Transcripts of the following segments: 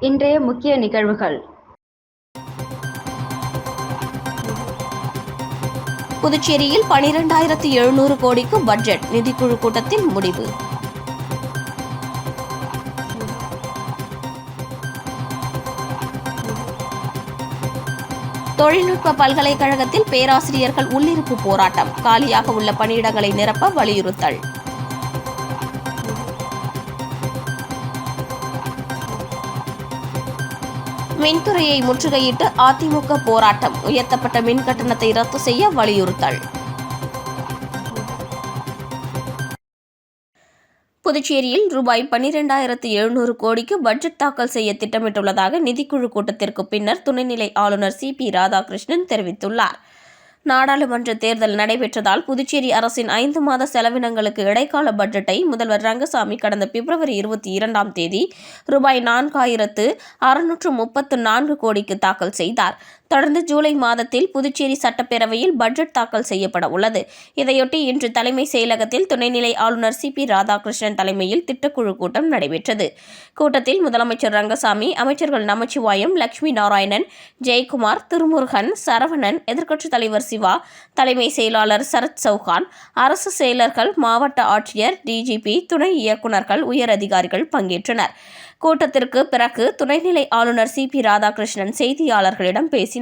இன்றைய முக்கிய நிகழ்வுகள். புதுச்சேரியில் பனிரெண்டாயிரத்து எழுநூறு கோடிக்கு பட்ஜெட் நிதிக்குழு கூட்டத்தில் முடிவு. தொழில்நுட்ப பல்கலைக்கழகத்தில் பேராசிரியர்கள் உள்ளிருப்பு போராட்டம். காலியாக உள்ள பணியிடங்களை நிரப்ப வலியுறுத்தல். மின்துறையை முற்றுகையிட்டு அதிமுக போராட்டம். உயர்த்தப்பட்ட மின் கட்டணத்தை ரத்து செய்ய வலியுறுத்தல். புதுச்சேரியில் ரூபாய் பன்னிரெண்டாயிரத்து எழுநூறு கோடிக்கு பட்ஜெட் தாக்கல் செய்ய திட்டமிட்டுள்ளதாக நிதிக்குழு கூட்டத்திற்கு பின்னர் துணைநிலை ஆளுநர் சி பி ராதாகிருஷ்ணன் தெரிவித்துள்ளார். நாடாளுமன்ற தேர்தல் நடைபெற்றதால் புதுச்சேரி அரசின் ஐந்து மாத செலவினங்களுக்கு இடைக்கால பட்ஜெட்டை முதல்வர் ரங்கசாமி கடந்த பிப்ரவரி இருபத்தி இரண்டாம் தேதி ரூபாய் நான்காயிரத்து அறுநூற்று முப்பத்து நான்கு கோடிக்கு தாக்கல் செய்தார். தொடர்ந்து ஜூலை மாதத்தில் புதுச்சேரி சட்டப்பேரவையில் பட்ஜெட் தாக்கல் செய்யப்பட உள்ளது. இதையொட்டி இன்று தலைமை செயலகத்தில் துணைநிலை ஆளுநர் சி பி ராதாகிருஷ்ணன் தலைமையில் திட்டக்குழு கூட்டம் நடைபெற்றது. கூட்டத்தில் முதலமைச்சர் ரங்கசாமி அமைச்சர்கள் நமச்சிவாயம் லட்சுமி நாராயணன் ஜெயக்குமார் திருமுருகன் சரவணன் எதிர்க்கட்சித் தலைவர் சிவா தலைமை செயலாளர் சரத் சௌகான் அரசு செயலர்கள் மாவட்ட ஆட்சியர் டிஜிபி துணை இயக்குநர்கள் உயர் அதிகாரிகள் பங்கேற்றனர். கூட்டத்திற்கு பிறகு துணைநிலை ஆளுநர் சி பி ராதாகிருஷ்ணன் செய்தியாளர்களிடம் பேசினார்.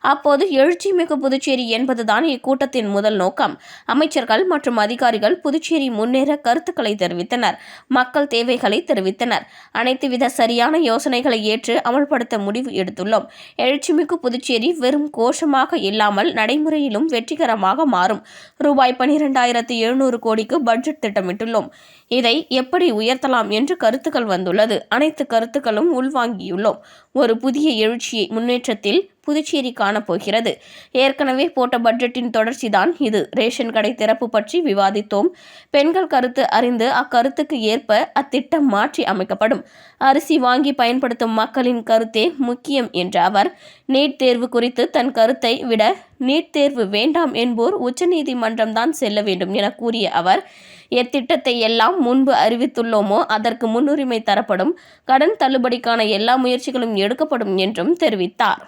அப்போது எழுச்சிமிகு புதுச்சேரி என்பதுதான் இக்கூட்டத்தின் முதல் நோக்கம். அமைச்சர்கள் மற்றும் அதிகாரிகள் புதுச்சேரி முன்னேற கருத்துக்களை தெரிவித்தனர். மக்கள் தேவைகளை தெரிவித்தனர். அனைத்து வித சரியான யோசனைகளை ஏற்று அமல்படுத்த முடிவு எடுத்துள்ளோம். எழுச்சிமிகு புதுச்சேரி வெறும் கோஷமாக இல்லாமல் நடைமுறையிலும் வெற்றிகரமாக மாறும். ரூபாய் பனிரெண்டாயிரத்து எழுநூறு கோடிக்கு பட்ஜெட் திட்டமிட்டுள்ளோம். இதை எப்படி உயர்த்தலாம் என்று கருத்துக்கள் வந்துள்ளது. அனைத்து கருத்துக்களும் உள்வாங்கியுள்ளோம். ஒரு புதிய எழுச்சியை முன்னேற்றத்தில் புதுச்சேரி காணப்போகிறது. ஏற்கனவே போட்ட பட்ஜெட்டின் தொடர்ச்சிதான் இது. ரேஷன் கடை திறப்பு பற்றி விவாதித்தோம். பெண்கள் கருத்து அறிந்து அக்கருத்துக்கு ஏற்ப அத்திட்டம் மாற்றி அமைக்கப்படும். அரிசி வாங்கி பயன்படுத்தும் மக்களின் கருத்தே முக்கியம் என்ற அவர் நீட் தேர்வு குறித்து தன் கருத்தை விட நீட் தேர்வு வேண்டாம் என்போர் உச்சநீதிமன்றம்தான் செல்ல வேண்டும் என கூறிய அவர் எத்திட்டத்தை எல்லாம் முன்பு அறிவித்துள்ளோமோ அதற்கு முன்னுரிமை தரப்படும். கடன் தள்ளுபடிக்கான எல்லா முயற்சிகளும் எடுக்கப்படும் என்றும் தெரிவித்தார்.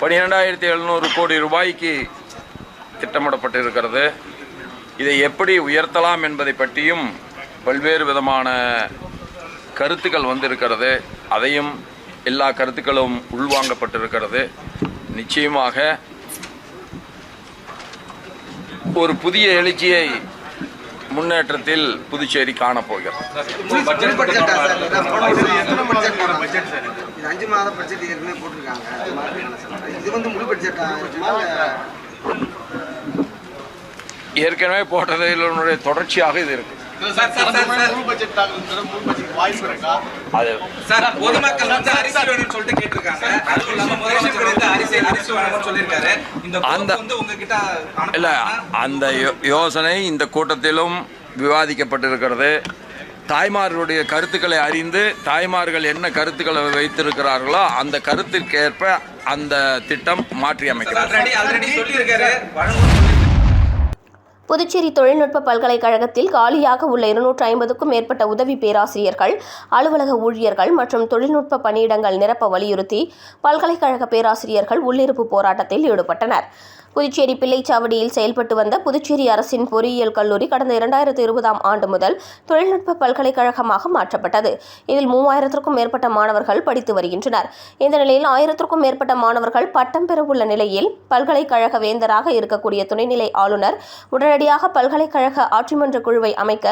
பன்னிரெண்டாயிரத்தி எழுநூறு கோடி ரூபாய்க்கு திட்டமிடப்பட்டிருக்கிறது. இதை எப்படி உயர்த்தலாம் என்பதை பற்றியும் பல்வேறு விதமான கருத்துக்கள் வந்திருக்கிறது. அதையும் எல்லா கருத்துக்களும் உள்வாங்கப்பட்டிருக்கிறது. நிச்சயமாக ஒரு புதிய எழுச்சியை முன்னேற்றத்தில் புதுச்சேரி காணப்போகிறது. ஏற்கனவே போட்டதினுடைய தொடர்ச்சியாக இது இருக்கு. அந்த- பொறுப்பு வந்து உங்ககிட்ட இல்ல அனுப்பணும்னா அந்த யோ- யோசனை இந்த கூட்டத்திலும் விவாதிக்கப்பட்டிருக்கிறது. தாய்மார்களுடைய கருத்துக்களை அறிந்து தாய்மார்கள் என்ன கருத்துக்களை வைத்திருக்கிறார்களோ அந்த கருத்திற்கேற்ப அந்த திட்டம் மாற்றி அமைக்கிறது புதுச்சேரி தொழில்நுட்ப பல்கலைக்கழகத்தில் காலியாக உள்ள இருநூற்று ஐம்பதுக்கும் மேற்பட்ட உதவி பேராசிரியர்கள் அலுவலக ஊழியர்கள் மற்றும் தொழில்நுட்ப பணியிடங்கள் நிரப்ப வலியுறுத்தி பல்கலைக்கழக பேராசிரியர்கள் உள்ளிருப்பு போராட்டத்தில் ஈடுபட்டனர். புதுச்சேரி பிள்ளைச்சாவடியில் செயல்பட்டு வந்த புதுச்சேரி அரசின் பொறியியல் கல்லூரி கடந்த இரண்டாயிரத்து இருபதாம் ஆண்டு முதல் தொழில்நுட்ப பல்கலைக்கழகமாக மாற்றப்பட்டது. இதில் மூவாயிரத்திற்கும் மேற்பட்ட மாணவர்கள் படித்து வருகின்றனர். இந்த நிலையில் ஆயிரத்திற்கும் மேற்பட்ட மாணவர்கள் பட்டம் பெறவுள்ள நிலையில் பல்கலைக்கழக வேந்தராக இருக்கக்கூடிய துணைநிலை ஆளுநர் உடனடியாக பல்கலைக்கழக ஆட்சிமன்ற குழுவை அமைக்க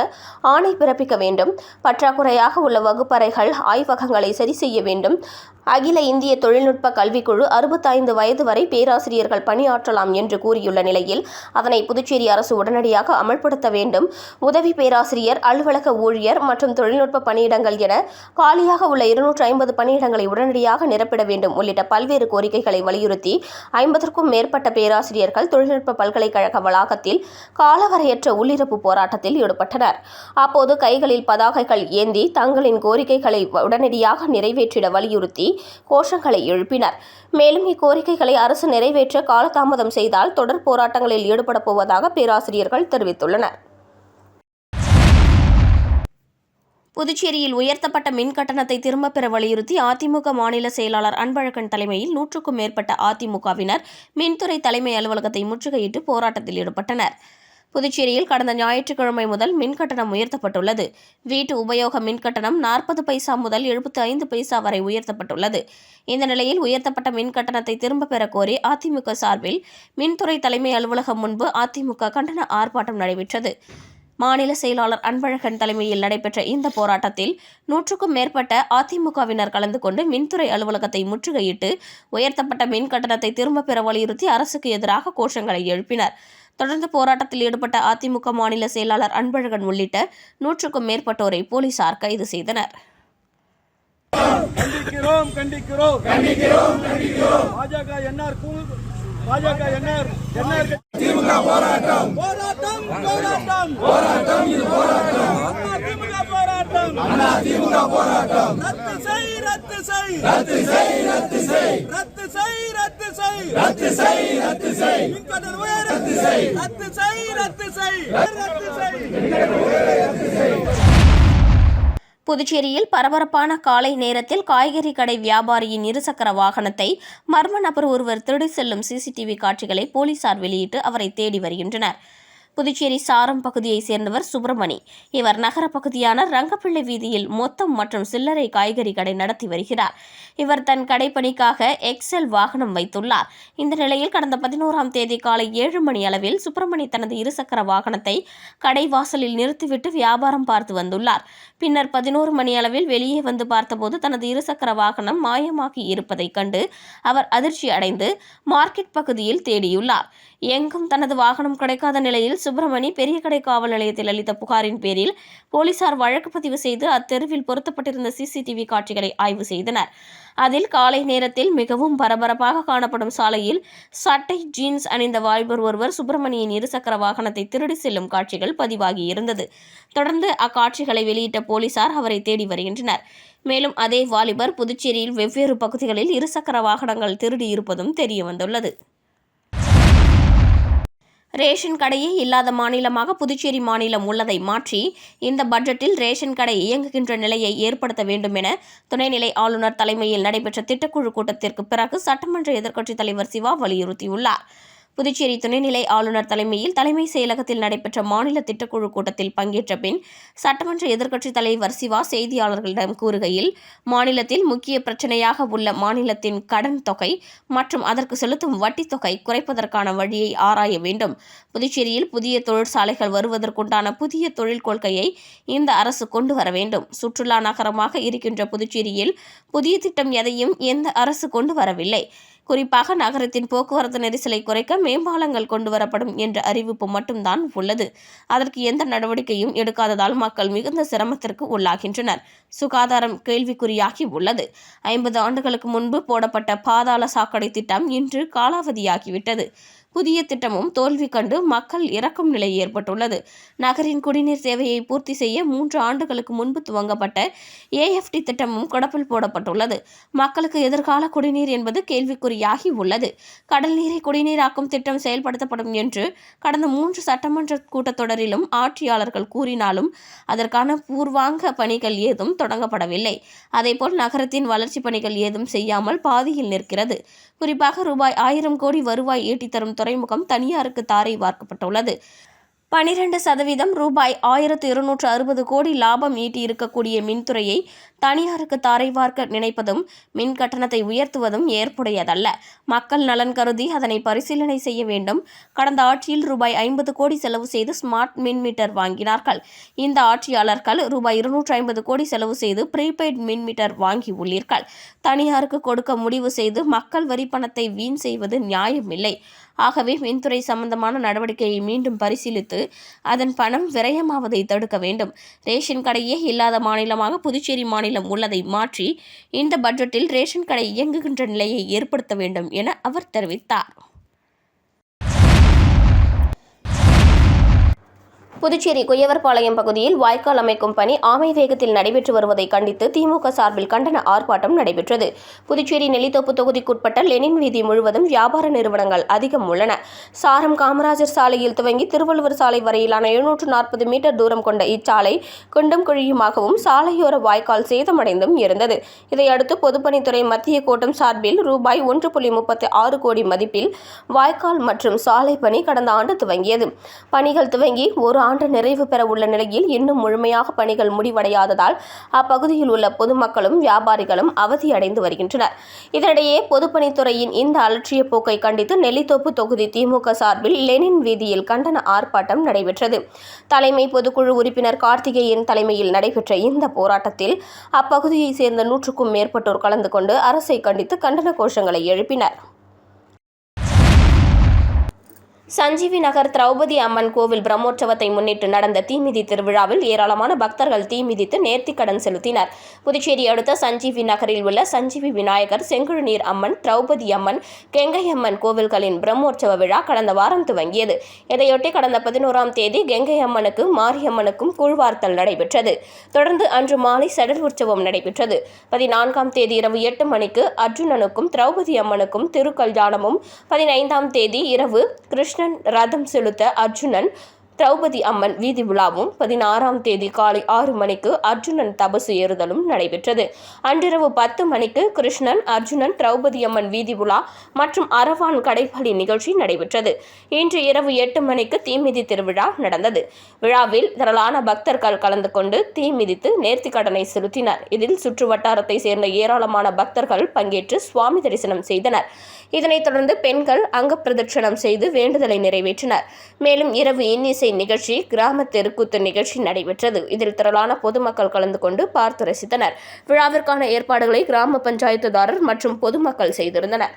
ஆணை பிறப்பிக்க வேண்டும். பற்றாக்குறையாக உள்ள வகுப்பறைகள் ஆய்வகங்களை சரி செய்ய வேண்டும். அகில இந்திய தொழில்நுட்ப கல்விக்குழு அறுபத்தைந்து வயது வரை பேராசிரியர்கள் பணியாற்றலாம் என்று கூறியுள்ள நிலையில் அதனை புதுச்சேரி அரசு உடனடியாக அமல்படுத்த வேண்டும். உதவி பேராசிரியர் அலுவலக ஊழியர் மற்றும் தொழில்நுட்ப பணியிடங்கள் என காலியாக உள்ள இருநூற்று ஐம்பது பணியிடங்களை உடனடியாக நிரப்பிட வேண்டும் உள்ளிட்ட பல்வேறு கோரிக்கைகளை வலியுறுத்தி ஐம்பதற்கும் மேற்பட்ட பேராசிரியர்கள் தொழில்நுட்ப பல்கலைக்கழக வளாகத்தில் காலவரையற்ற உள்ளிருப்பு போராட்டத்தில் ஈடுபட்டனர். அப்போது கைகளில் பதாகைகள் ஏந்தி தங்களின் கோரிக்கைகளை உடனடியாக நிறைவேற்றிட வலியுறுத்தி கோஷங்களை எழுப்பினர். மேலும் இக்கோரிக்கைகளை அரசு நிறைவேற்ற காலதாமதம் செய்தால் தொடர் போராட்டங்களில் ஈடுபடப் போவதாக பேராசிரியர்கள் தெரிவித்துள்ளனர். புதுச்சேரியில் உயர்த்தப்பட்ட மின் கட்டணத்தை திரும்பப் பெற வலியுறுத்தி அதிமுக மாநில செயலாளர் அன்பழகன் தலைமையில் நூற்றுக்கும் மேற்பட்ட அதிமுகவினர் மின்துறை தலைமை அலுவலகத்தை முற்றுகையிட்டு போராட்டத்தில் ஈடுபட்டனர். புதுச்சேரியில் கடந்த ஞாயிற்றுக்கிழமை முதல் மின் கட்டணம் உயர்த்தப்பட்டுள்ளது. வீட்டு உபயோக மின் கட்டணம் நாற்பது பைசா முதல் எழுபத்தி ஐந்து பைசா வரை உயர்த்தப்பட்டுள்ளது. இந்த நிலையில் உயர்த்தப்பட்ட மின் கட்டணத்தை திரும்பப் பெற கோரி அதிமுக சார்பில் மின்துறை தலைமை அலுவலகம் முன்பு அதிமுக கண்டன ஆர்ப்பாட்டம் நடைபெற்றது. மாநில செயலாளர் அன்பழகன் தலைமையில் நடைபெற்ற இந்த போராட்டத்தில் நூற்றுக்கும் மேற்பட்ட அதிமுகவினர் கலந்து கொண்டு மின்துறை அலுவலகத்தை முற்றுகையிட்டு உயர்த்தப்பட்ட மின் கட்டணத்தை திரும்பப் பெற வலியுறுத்தி அரசுக்கு எதிராக கோஷங்களை எழுப்பினர். தொடர்ந்து போராட்டத்தில் ஈடுபட்ட அதிமுக மாநில செயலாளர் அன்பழகன் உள்ளிட்ட நூற்றுக்கும் மேற்பட்டோரை போலீசார் கைது செய்தனர். கண்டிக்கிறோம் கண்டிக்கிறோம். கண்டிக்கிறோம் கண்டிக்கிறோம். பாஜக என்ஆர் கூ பாஜக என்ஆர் என்ஆர். திமுக போராட்டம். போராட்டம் போராட்டம். போராட்டம். இது போராட்டம். அதிமுக போராட்டம் ரத்து செய் ரத்து செய் ரத்து செய் ரத்து செய் ரத்து செய் ரத்து செய் ரத்து செய் ரத்து செய் மின்கட்டண உயர் ரத்து செய் ரத்து செய் ரத்து செய் ரத்து செய் புதுச்சேரியில் பரபரப்பான காலை நேரத்தில் காய்கறி கடை வியாபாரியின் இருசக்கர வாகனத்தை மர்ம நபர் ஒருவர் திருடி செல்லும் சிசிடிவி காட்சிகளை போலீசார் வெளியிட்டு அவரை தேடி வருகின்றனர். புதுச்சேரி சாரம் பகுதியைச் சேர்ந்தவர் சுப்பிரமணி. இவர் நகர பகுதியான ரங்கப்பிள்ளை வீதியில் மொத்தம் மற்றும் சில்லறை காய்கறி கடை நடத்தி வருகிறார். இவர் தன் கடைப்பணிக்காக எக்ஸல் வாகனம் வைத்துள்ளார். இந்த நிலையில் கடந்த பதினோராம் தேதி காலை ஏழு மணி அளவில் சுப்பிரமணி தனது இருசக்கர வாகனத்தை கடை வாசலில் நிறுத்திவிட்டு வியாபாரம் பார்த்து வந்துள்ளார். பின்னர் பதினோரு மணி அளவில் வெளியே வந்து பார்த்தபோது தனது இருசக்கர வாகனம் மாயமாகி இருப்பதைக் கண்டு அவர் அதிர்ச்சி அடைந்து மார்க்கெட் பகுதியில் தேடியுள்ளார். எங்கும் தனது வாகனம் கிடைக்காத நிலையில் சுப்பிரமணி பெரிய கடை காவல் நிலையத்தில் அளித்த புகாரின் பேரில் போலீசார் வழக்கு பதிவு செய்து அத்தெருவில் பொருத்தப்பட்டிருந்த சிசிடிவி காட்சிகளை ஆய்வு செய்தனர். அதில் காலை நேரத்தில் மிகவும் பரபரப்பாக காணப்படும் சாலையில் சட்டை ஜீன்ஸ் அணிந்த வாலிபர் ஒருவர் சுப்பிரமணியின் இருசக்கர வாகனத்தை திருடி செல்லும் காட்சிகள் பதிவாகி இருந்தது தொடர்ந்து அக்காட்சிகளை வெளியிட்ட போலீசார் அவரை தேடி வருகின்றனர். மேலும் அதே வாலிபர் புதுச்சேரியில் வெவ்வேறு பகுதிகளில் இருசக்கர வாகனங்கள் திருடி இருப்பதும் தெரியவந்துள்ளது. ரேஷன் கடையே இல்லாத மாநிலமாக புதுச்சேரி மாநிலம் உள்ளதை மாற்றி இந்த பட்ஜெட்டில் ரேஷன் கடை இயங்குகின்ற நிலையை ஏற்படுத்த வேண்டும் என துணைநிலை ஆளுநர் தலைமையில் நடைபெற்ற திட்டக்குழு கூட்டத்திற்கு பிறகு சட்டமன்ற எதிர்க்கட்சித் தலைவர் சிவா வலியுறுத்தியுள்ளார். புதுச்சேரி துணைநிலை ஆளுநர் தலைமையில் தலைமை செயலகத்தில் நடைபெற்ற மாநில திட்டக்குழு கூட்டத்தில் பங்கேற்ற பின் சட்டமன்ற எதிர்க்கட்சித் தலைவர் சிவா செய்தியாளர்களிடம் கூறுகையில் மாநிலத்தில் முக்கிய பிரச்சனையாக உள்ள மாநிலத்தின் கடன் தொகை மற்றும் அதற்கு செலுத்தும் வட்டித் தொகை குறைப்பதற்கான வழியை ஆராய வேண்டும். புதுச்சேரியில் புதிய தொழிற்சாலைகள் வருவதற்குண்டான புதிய தொழில் கொள்கையை இந்த அரசு கொண்டு வர வேண்டும். சுற்றுலா நகரமாக இருக்கின்ற புதுச்சேரியில் புதிய திட்டம் எதையும் எந்த அரசு கொண்டு வரவில்லை. குறிப்பாக நகரத்தின் போக்குவரத்து நெரிசலை குறைக்க மேம்பாலங்கள் கொண்டு வரப்படும் என்ற அறிவிப்பு மட்டும்தான் உள்ளது. அதற்கு எந்த நடவடிக்கையும் எடுக்காததால் மக்கள் மிகுந்த சிரமத்திற்கு உள்ளாகின்றனர். சுகாதாரம் கேள்விக்குறியாகி உள்ளது. ஐம்பது ஆண்டுகளுக்கு முன்பு போடப்பட்ட பாதாள சாக்கடை திட்டம் இன்று காலாவதியாகிவிட்டது. புதிய திட்டமும் தோல்வி கண்டு மக்கள் இறக்கும் நிலை ஏற்பட்டுள்ளது. நகரின் குடிநீர் தேவையை பூர்த்தி செய்ய மூன்று ஆண்டுகளுக்கு முன்பு துவங்கப்பட்ட ஏஎஃப்டி திட்டமும் கொடப்பில் போடப்பட்டுள்ளது. மக்களுக்கு எதிர்கால குடிநீர் என்பது கேள்விக்குறியாகி உள்ளது. கடல் நீரை குடிநீராக்கும் திட்டம் செயல்படுத்தப்படும் என்று கடந்த மூன்று சட்டமன்ற கூட்டத்தொடரிலும் ஆட்சியாளர்கள் கூறினாலும் அதற்கான பூர்வாங்க பணிகள் ஏதும் தொடங்கப்படவில்லை. அதேபோல் நகரத்தின் வளர்ச்சி பணிகள் ஏதும் செய்யாமல் பாதியில் நிற்கிறது. குறிப்பாக ரூபாய் ஆயிரம் கோடி வருவாய் ஈட்டித்தரும் துறைமுகம் தனியாருக்கு தாரை வார்க்கப்பட்டுள்ளது. பனிரெண்டு சதவீதம் ரூபாய் ஆயிரத்து இருநூற்று அறுபது கோடி லாபம் ஈட்டி இருக்கக்கூடிய மின்துறையை தனியாருக்கு தாரை வார்க்க நினைப்பதும் மின் கட்டணத்தை உயர்த்துவதும் ஏற்புடையதல்ல. மக்கள் நலன் கருதி அதனை பரிசீலனை செய்ய வேண்டும். கடந்த ஆட்சியில் ரூபாய் ஐம்பது கோடி செலவு செய்து ஸ்மார்ட் மின் மீட்டர் வாங்கினார்கள். இந்த ஆட்சியாளர்கள் ரூபாய் இருநூற்று ஐம்பது கோடி செலவு செய்து ப்ரீபெய்ட் மின் மீட்டர் வாங்கி உள்ளீர்கள். தனியாருக்கு கொடுக்க முடிவு செய்து மக்கள் வரி பணத்தை வீண் செய்வது நியாயமில்லை. ஆகவே மின்துறை சம்பந்தமான நடவடிக்கையை மீண்டும் பரிசீலித்து அதன் பணம் விரயமாவதை தடுக்க வேண்டும். ரேஷன் கடையே இல்லாத மாநிலமாக புதுச்சேரி மாநிலம் உள்ளதை மாற்றி இந்த பட்ஜெட்டில் ரேஷன் கடை இயங்குகின்ற நிலையை ஏற்படுத்த வேண்டும் என அவர் தெரிவித்தார். புதுச்சேரி குயவர்பாளையம் பகுதியில் வாய்க்கால் அமைக்கும் பணி ஆமை வேகத்தில் நடைபெற்று வருவதை கண்டித்து திமுக சார்பில் கண்டன ஆர்ப்பாட்டம் நடைபெற்றது. புதுச்சேரி நெல்லித்தோப்பு தொகுதிக்குட்பட்ட லெனின் வீதி முழுவதும் வியாபார நிறுவனங்கள் அதிகம் உள்ளன. சாரம் காமராஜர் சாலையில் துவங்கி திருவள்ளுவர் சாலை வரையிலான எழுநூற்று நாற்பது மீட்டர் தூரம் கொண்ட இச்சாலை குண்டும் குழியுமாகவும் சாலையோர வாய்க்கால் சேதமடைந்தும் இருந்தது. இதையடுத்து பொதுப்பணித்துறை மத்திய கோட்டம் சார்பில் ரூபாய் ஒன்று புள்ளி முப்பத்தி ஆறு கோடி மதிப்பில் வாய்க்கால் மற்றும் சாலை பணி கடந்த ஆண்டு துவங்கியது. பணிகள் துவங்கி ஒரு ஆண்டு நிறைவு பெற உள்ள நிலையில் இன்னும் முழுமையாக பணிகள் முடிவடையாததால் அப்பகுதியில் உள்ள பொதுமக்களும் வியாபாரிகளும் அவதியடைந்து வருகின்றனர். இதனிடையே பொதுப்பணித்துறையின் இந்த அலட்சிய போக்கை கண்டித்து நெல்லித்தோப்பு தொகுதி திமுக சார்பில் லெனின் வீதியில் கண்டன ஆர்ப்பாட்டம் நடைபெற்றது. தலைமை பொதுக்குழு உறுப்பினர் கார்த்திகேயன் தலைமையில் நடைபெற்ற இந்த போராட்டத்தில் அப்பகுதியைச் சேர்ந்த நூற்றுக்கும் மேற்பட்டோர் கலந்து கொண்டு அரசை கண்டித்து கண்டன கோஷங்களை எழுப்பினர். சஞ்சீவி நகர் திரௌபதி அம்மன் கோவில் பிரம்மோற்சவத்தை முன்னிட்டு நடந்த தீமிதி திருவிழாவில் ஏராளமான பக்தர்கள் தீமிதித்து நேர்த்திக்கடன் செலுத்தினர். புதுச்சேரி அடுத்த சஞ்சீவி நகரில் உள்ள சஞ்சீவி விநாயகர் செங்குழுநீர் அம்மன் திரௌபதி அம்மன் கெங்கை அம்மன் கோவில்களின் பிரம்மோற்சவ விழா கடந்த வாரம் துவங்கியது. இதையொட்டி கடந்த பதினோராம் தேதி கெங்கை அம்மனுக்கு மாரியம்மனுக்கும் கூழ்வார்த்தல் நடைபெற்றது. தொடர்ந்து அன்று மாலை சடல் உற்சவம் நடைபெற்றது. பதினான்காம் தேதி இரவு எட்டு மணிக்கு அர்ஜுனனுக்கும் திரௌபதி அம்மனுக்கும் திருக்கல்யாணமும். பதினைந்தாம் தேதி இரவு கிருஷ்ண கிருஷ்ணன் ரதம் செலுத்த அர்ஜுனன் திரௌபதி அம்மன் வீதி விழாவும் பதினாறாம் தேதி காலை ஆறு மணிக்கு அர்ஜுனன் தபசு ஏறுதலும் நடைபெற்றது. அன்றிரவு பத்து மணிக்கு கிருஷ்ணன் அர்ஜுனன் திரௌபதி அம்மன் வீதி விழா மற்றும் அரவான் கடைபலி நிகழ்ச்சி நடைபெற்றது. இன்று இரவு எட்டு மணிக்கு தீமிதி திருவிழா நடந்தது. விழாவில் திரளான பக்தர்கள் கலந்து கொண்டு தீ மிதித்து நேர்த்திக்கடனை செலுத்தினர். இதில் சுற்று வட்டாரத்தை சேர்ந்த ஏராளமான பக்தர்கள் பங்கேற்று சுவாமி தரிசனம் செய்தனர். இதனைத் தொடர்ந்து பெண்கள் அங்க பிரதட்சணம் செய்து வேண்டுதலை நிறைவேற்றினர். மேலும் இரவு இன்னிசை இசை நிகழ்ச்சி கிராம தெருக்கூத்து நிகழ்ச்சி நடைபெற்றது. இதில் திரளான பொதுமக்கள் கலந்து கொண்டு பார்த்து ரசித்தனர் விழாவிற்கான ஏற்பாடுகளை கிராம பஞ்சாயத்துதாரர் மற்றும் பொதுமக்கள் செய்திருந்தனர்.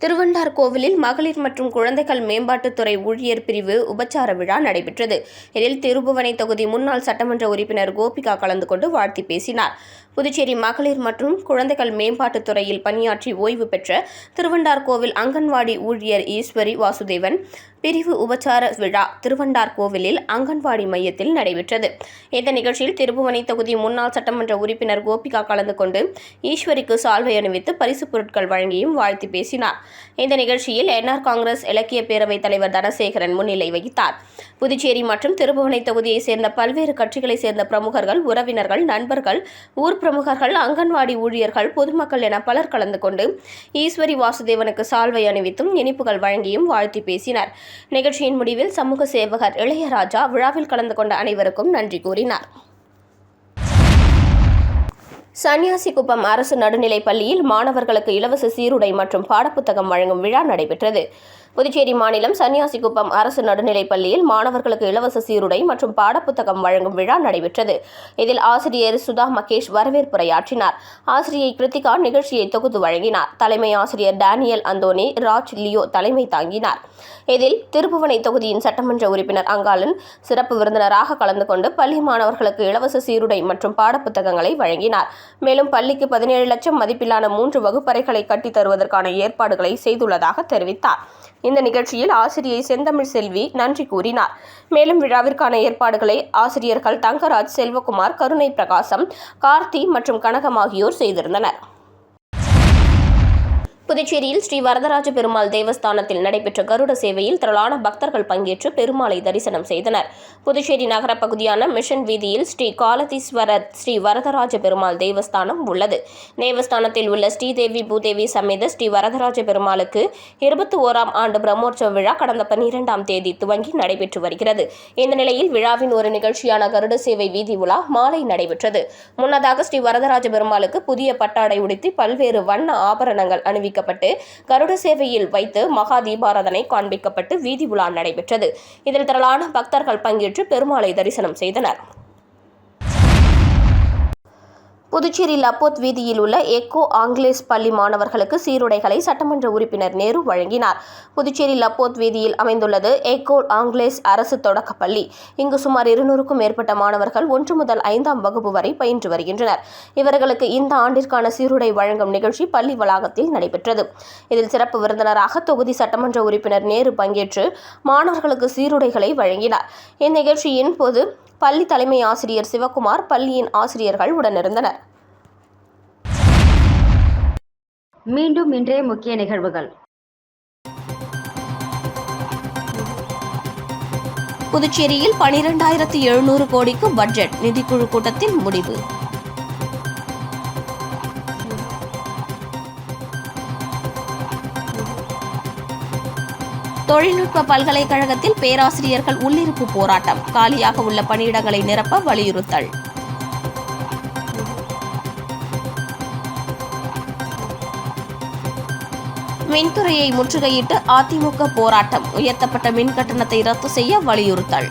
திருவண்டார் கோவிலில் மகளிர் மற்றும் குழந்தைகள் மேம்பாட்டுத்துறை ஊழியர் பிரிவு உபச்சார விழா நடைபெற்றது. இதில் திருபுவனை தொகுதி முன்னாள் சட்டமன்ற உறுப்பினர் கோபிகா கலந்து கொண்டு வாழ்த்தி பேசினார். புதுச்சேரி மகளிர் மற்றும் குழந்தைகள் மேம்பாட்டுத் துறையில் பணியாற்றி ஓய்வு பெற்ற திருவண்டார்கோவில் அங்கன்வாடி ஊழியர் ஈஸ்வரி வாசுதேவன். பிரிவு உபச்சார விழா திருவண்டார் கோவிலில் அங்கன்வாடி மையத்தில் நடைபெற்றது. இந்த நிகழ்ச்சியில் திருபுவனை தொகுதி முன்னாள் சட்டமன்ற உறுப்பினர் கோபிகா கலந்து கொண்டு ஈஸ்வரிக்கு சால்வை அணிவித்து பரிசுப் பொருட்கள் வழங்கியும் வாழ்த்து பேசினார். இந்த நிகழ்ச்சியில் என்ஆர் காங்கிரஸ் இலக்கிய பேரவைத் தலைவர் தனசேகரன் முன்னிலை வகித்தார். புதுச்சேரி மற்றும் திருபுவனை தொகுதியைச் சேர்ந்த பல்வேறு கட்சிகளைச் சேர்ந்த பிரமுகர்கள் உறவினர்கள் நண்பர்கள் ஊர் பிரமுகர்கள் அங்கன்வாடி ஊழியர்கள் பொதுமக்கள் என பலர் கலந்து கொண்டு ஈஸ்வரி வாசுதேவனுக்கு சால்வை அணிவித்தும் இனிப்புகள் வழங்கியும் வாழ்த்தி பேசினர். நிகழ்ச்சியின் முடிவில் சமூக சேவகர் இளையராஜா விழாவில் கலந்து கொண்ட அனைவருக்கும் நன்றி கூறினார். சன்னியாசிக்குப்பம் அரசு நடுநிலைப் பள்ளியில் மாணவர்களுக்கு இலவச சீருடை மற்றும் பாடப்புத்தகம் வழங்கும் விழா நடைபெற்றது. புதுச்சேரி மாநிலம் சன்னியாசிகுப்பம் அரசு நடுநிலைப் பள்ளியில் மாணவர்களுக்கு இலவச சீருடை மற்றும் பாடப்புத்தகம் வழங்கும் விழா நடைபெற்றது. இதில் ஆசிரியர் சுதா மகேஷ் வரவேற்புரையாற்றினார். ஆசிரியை கிருத்திகா நிகழ்ச்சியை தொகுத்து வழங்கினார். தலைமை ஆசிரியர் டேனியல் அந்தோனி ராஜ் லியோ தலைமை தாங்கினார். இதில் திருப்புவனை தொகுதியின் சட்டமன்ற உறுப்பினர் அங்காளன் சிறப்பு விருந்தினராக கலந்து கொண்டு பள்ளி மாணவர்களுக்கு இலவச சீருடை மற்றும் பாடப்புத்தகங்களை வழங்கினார். மேலும் பள்ளிக்கு பதினேழு லட்சம் மதிப்பிலான மூன்று வகுப்பறைகளை கட்டித் தருவதற்கான ஏற்பாடுகளை செய்துள்ளதாக தெரிவித்தார். இந்த நிகழ்ச்சியில் ஆசிரியை செந்தமிழ் செல்வி நன்றி கூறினார். மேலும் விழாவிற்கான ஏற்பாடுகளை ஆசிரியர்கள் தங்கராஜ் செல்வகுமார் கருணை பிரகாசம் கார்த்தி மற்றும் கனகம் ஆகியோர் செய்திருந்தனர். புதுச்சேரியில் ஸ்ரீ வரதராஜ பெருமாள் தேவஸ்தானத்தில் நடைபெற்ற கருட சேவையில் திரளான பக்தர்கள் பங்கேற்று பெருமாளை தரிசனம் செய்தனர். புதுச்சேரி நகர பகுதியான மிஷன் வீதியில் ஸ்ரீ காலதீஸ்வரர் ஸ்ரீ வரதராஜ பெருமாள் தேவஸ்தானம் உள்ளது. தேவஸ்தானத்தில் உள்ள ஸ்ரீதேவி பூதேவி சமேத ஸ்ரீ வரதராஜ பெருமாளுக்கு இருபத்தி ஓராம் ஆண்டு பிரம்மோற்சவ விழா கடந்த பன்னிரெண்டாம் தேதி துவங்கி நடைபெற்று வருகிறது. இந்த நிலையில் விழாவின் ஒரு நிகழ்ச்சியான கருட சேவை வீதி உலா மாலை நடைபெற்றது. முன்னதாக ஸ்ரீ வரதராஜ பெருமாளுக்கு புதிய பட்டாடை உடுத்தி பல்வேறு வண்ண ஆபரணங்கள் வைக்கப்பட்டு கருட சேவையில் வைத்து மகா தீபாராதனை காண்பிக்கப்பட்டு வீதி உலா நடைபெற்றது. இதில் திரளான பக்தர்கள் பங்கேற்று பெருமாளை தரிசனம் செய்தனர். புதுச்சேரி லப்போத் வீதியில் உள்ள எக்கோ ஆங்கிலேஸ் பள்ளி மாணவர்களுக்கு சீருடைகளை சட்டமன்ற உறுப்பினர் நேரு வழங்கினார். புதுச்சேரி லப்போத் வீதியில் அமைந்துள்ளது எக்கோ ஆங்கிலேஸ் அரசு தொடக்கப் பள்ளி. இங்கு சுமார் இருநூறுக்கும் மேற்பட்ட மாணவர்கள் ஒன்று முதல் ஐந்தாம் வகுப்பு வரை பயின்று வருகின்றனர். இவர்களுக்கு இந்த ஆண்டிற்கான சீருடை வழங்கும் நிகழ்ச்சி பள்ளி வளாகத்தில் நடைபெற்றது. இதில் சிறப்பு விருந்தினராக தொகுதி சட்டமன்ற உறுப்பினர் நேரு பங்கேற்று மாணவர்களுக்கு சீருடைகளை வழங்கினார். இந்நிகழ்ச்சியின் போது பள்ளி தலைமை ஆசிரியர் சிவகுமார் பள்ளியின் ஆசிரியர்கள் உடனிருந்தனர். மீண்டும் இன்றைய முக்கிய நிகழ்வுகள். புதுச்சேரியில் பனிரெண்டாயிரத்து எழுநூறு கோடிக்கு பட்ஜெட் நிதிக்குழு கூட்டத்தில் முடிவு. தொழில்நுட்ப பல்கலைக்கழகத்தில் பேராசிரியர்கள் உள்ளிருப்பு போராட்டம். காலியாக உள்ள பணியிடங்களை நிரப்ப வலியுறுத்தல். மின்துறையை முற்றுகையிட்டு அதிமுக போராட்டம். உயர்த்தப்பட்ட மின் கட்டணத்தை ரத்து செய்ய வலியுறுத்தல்.